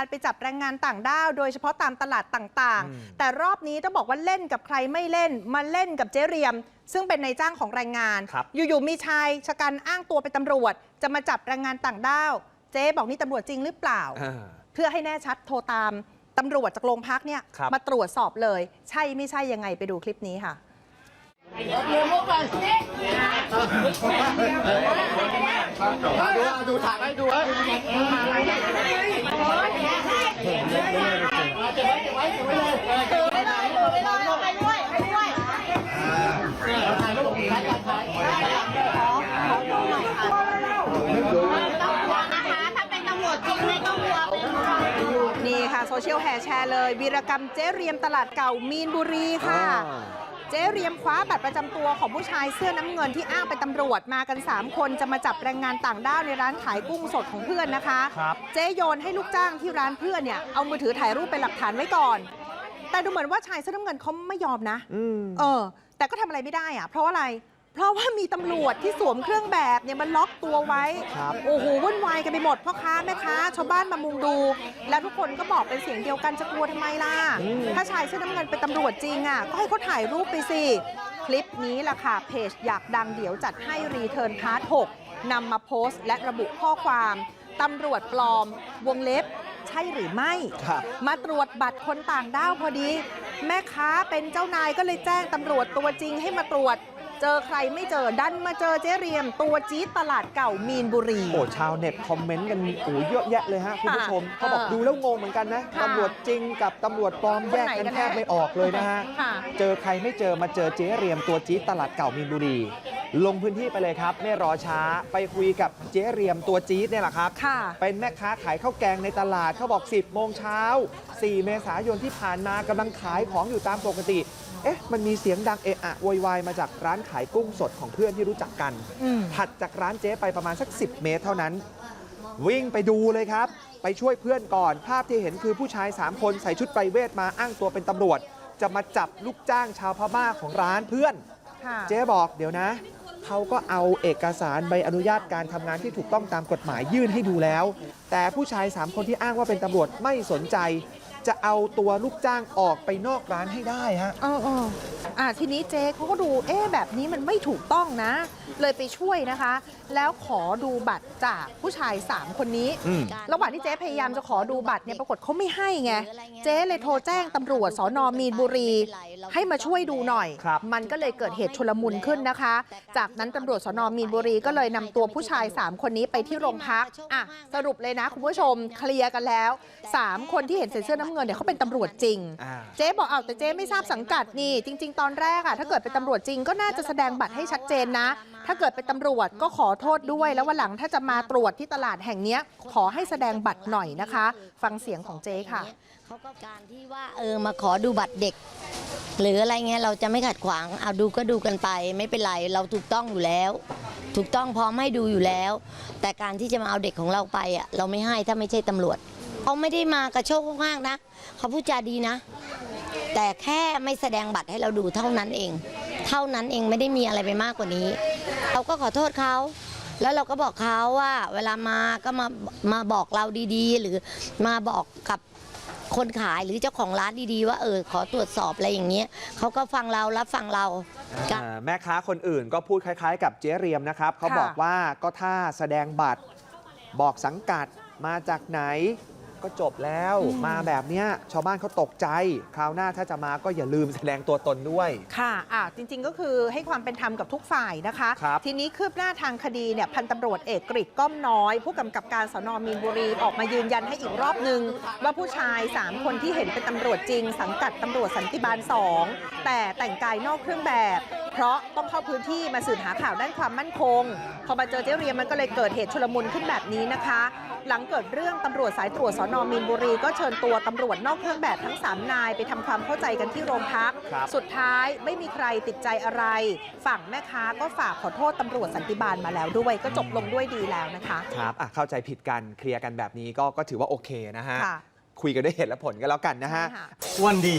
การไปจับแรงงานต่างด้าว โดยเฉพาะตามตลาดต่างอืมๆแต่รอบนี้ต้องบอกว่าเล่นกับใครไม่เล่น มาเล่นกับเจ๊เรียม ซึ่งเป็นนายจ้างของแรงงานครับอยู่ๆมีชายชะกันอ้างตัวเป็นตำรวจ จะมาจับแรงงานต่างด้าว เจ๊บอกนี่ตำรวจจริงหรือเปล่าอ่าเพื่อให้แน่ชัดโทรตามตำรวจจากโรงพักเนี่ยครับมาตรวจสอบเลย ใช่ไม่ใช่ยังไงไปดูคลิปนี้ค่ะดูดูถ่ายให้ดูให้ นี่ค่ะ โซเชียลแห่แชร์เลย วีรกรรมเจ๊เรียมตลาดเก่ามีนบุรีค่ะอ่า เจ๊เรียมคว้าบัตรประจำตัวของผู้ชายเสื้อน้ำเงินที่อ้างเป็นตำรวจมากัน 3 คนจะมาจับแรงงานต่างด้าวในร้านขายกุ้งสดของเพื่อนนะคะครับเจ๊โยนให้ลูกจ้างที่ร้านเพื่อนเนี่ยเอามือถือถ่ายรูปเป็นหลักฐานไว้ก่อน แต่ดูเหมือนว่าชายเสื้อน้ำเงินเขาไม่ยอมนะ อืม เออ แต่ก็ทำอะไรไม่ได้อะเพราะว่าอะไร เพราะว่ามีตำรวจที่สวมเครื่องแบบเนี่ยมันล็อกตัวไว้ ครับโอ้โหวุ่นวายกันไปหมดพ่อค้าแม่ค้าชาวบ้านมามุงดู แล้วทุกคนก็บอกเป็นเสียงเดียวกันจะกลัวทำไมล่ะ อืม ถ้าชายเสื้อน้ำเงินเป็นตำรวจจริงอะก็ให้เขาถ่ายรูปไปสิ คลิปนี้ล่ะค่ะ เพจอยากดังเดี๋ยวจัดให้รีเทิร์นพาร์ท6นำมาโพสต์และระบุข้อความตำรวจปลอม วงเล็บ ใช่หรือไม่ ครับ มาตรวจบัตรคนต่างด้าวพอดี แม่ค้าเป็นเจ้านายก็เลยแจ้งตำรวจตัวจริงให้มาตรวจ เจอใครไม่เจอดันมาเจอเจ๊เรียม ตัวจี๊ดตลาดเก่ามีนบุรี โอ้ชาวเน็ตคอมเมนต์กันโอ้เยอะแยะเลยฮะคุณผู้ชมค่ะเขาบอกเออดูแล้วงงเหมือนกันนะค่ะตำรวจจริงกับตำรวจปลอมคนแยกไหนกันกันแทบแน่ไม่ออกเลยนะฮะค่ะเจอใครไม่เจอมาเจอเจ๊เรียมตัวจี๊ดตลาดเก่ามีนบุรี ลงพื้นที่ไปเลยครับ ไม่รอช้าไปคุยกับเจ๊เรียมตัวจี๊ดเนี่ยแหละครับค่ะเป็นแม่ค้าขายข้าวแกงในตลาดเขาบอก 10โมงเช้า4 เมษายนที่ผ่านมากำลังขายของอยู่ตามปกติ เอ๊ะ มันมีเสียงดังเอะอะโวยวายมาจากร้านขายกุ้งสดของเพื่อนที่รู้จักกัน อืมถัดจากร้านเจ๊ไปประมาณสัก 10 เมตรเท่านั้น วิ่งไปดูเลยครับ ไปช่วยเพื่อนก่อน ภาพที่เห็นคือผู้ชาย 3 คนใส่ชุดไปรเวทมาอ้างตัวเป็นตำรวจ จะมาจับลูกจ้างชาวพม่าของร้านเพื่อน ค่ะเจ๊บอกเดี๋ยวนะ เขาก็เอาเอกสารใบอนุญาตการทำงานที่ถูกต้องตามกฎหมายยื่นให้ดูแล้ว แต่ผู้ชาย 3 คนที่อ้างว่าเป็นตำรวจไม่สนใจ จะเอาตัวลูกจ้างออกไปนอกร้านให้ได้ฮะ เออเอออะทีนี้เจ๊เขาก็ดู เอ๊ะแบบนี้มันไม่ถูกต้องนะ เลยไปช่วยนะคะ แล้วขอดูบัตรจากผู้ชาย 3 คนนี้ อืม ระหว่างที่เจ๊พยายามจะขอดูบัตรเนี่ยปรากฏเขาไม่ให้ไง เจ๊เลยโทรแจ้งตำรวจสอนอมีนบุรี ให้มาช่วยดูหน่อยครับมันก็เลยเกิดเหตุชุลมุนขึ้นนะคะ จากนั้นตำรวจสอนอมีนบุรีก็เลยนำตัวผู้ชาย 3 คนนี้ไปที่โรงพักอะสรุปเลยนะคุณผู้ชมเคลียร์กันแล้ว 3 คนที่เห็นใส่เสื้อน้ำเงินเนี่ยเขาเป็นตำรวจจริงอ่าเจ๊บอกเอาแต่เจ๊ไม่ทราบสังกัดนี่ จริง ๆ ตอนแรกอะถ้าเกิดเป็นตำรวจจริงก็น่าจะแสดงบัตรให้ชัดเจนนะ ถ้าเกิดเป็นตำรวจก็ขอโทษด้วยแล้ววันหลังถ้าจะมาตรวจที่ตลาดแห่งเนี้ยขอให้แสดงบัตรหน่อยนะคะ ฟังเสียงของเจ๊ค่ะเขาก็การที่ว่าเออมาขอดูบัตรเด็ก หรืออะไรเงี้ยเราจะไม่ขัดขวางเอาดูก็ดูกันไป ไม่เป็นไรเราถูกต้องอยู่แล้ว ถูกต้องพร้อมให้ดูอยู่แล้ว แต่การที่จะมาเอาเด็กของเราไปอะเราไม่ให้ถ้าไม่ใช่ตำรวจเขาไม่ได้มากระโชกข้างนะเขาพูดจาดีนะ แต่แค่ไม่แสดงบัตรให้เราดูเท่านั้นเอง เท่านั้นเองไม่ได้มีอะไรไปมากกว่านี้ เราก็ขอโทษเขาแล้วเราก็บอกเขาว่า เวลามาก็มามาบอกเราดีๆ หรือมาบอกกับ คนขายหรือเจ้าของร้านดีๆ ว่าเออขอตรวจสอบอะไรอย่างเงี้ยเขาก็ฟังเรารับฟังเราก็ อ่าแม่ค้าคนอื่นก็พูดคล้ายๆ กับเจ๊เรียมนะครับเขาค่ะ บอกว่าก็ถ้าแสดงบัตรบอกสังกัดมาจากไหน ก็จบแล้วอืมมาแบบเนี้ยชาวบ้านเขาตกใจ คราวหน้าถ้าจะมาก็อย่าลืมแสดงตัวตนด้วย ค่ะอะจริง ๆ ก็คือให้ความเป็นธรรมกับทุกฝ่ายนะคะ ครับ ทีนี้คืบหน้าทางคดีเนี่ยพันตำรวจเอกกฤษก้อมน้อย ผู้กำกับการสนมีนบุรีออกมายืนยันให้อีกรอบหนึ่งว่าผู้ชาย 3 คนที่เห็นเป็นตำรวจจริง สังกัดตำรวจสันติบาล 2 แต่แต่งกายนอกเครื่องแบบ เพราะต้องเข้าพื้นที่มาสืบหาข่าวด้านความมั่นคง พอมาเจอเจ๊เรียมมันก็เลยเกิดเหตุชุลมุนขึ้นแบบนี้นะคะ หลังเกิดเรื่องตำรวจสายตรวจสนมีนบุรี ก็เชิญตัวตำรวจนอกเครื่องแบบทั้ง 3 นาย ไปทำความเข้าใจกันที่โรงพักครับสุดท้ายไม่มีใครติดใจอะไร ฝั่งแม่ค้าก็ฝากขอโทษตำรวจสันติบาลมาแล้วด้วย ก็จบลงด้วยดีแล้วนะคะครับอะเข้าใจผิดกันเคลียร์กันแบบนี้ก็ก็ถือว่าโอเคนะฮะค่ะคุยกันด้วยเหตุและผลกันแล้วกันนะฮะใช่ค่วันดี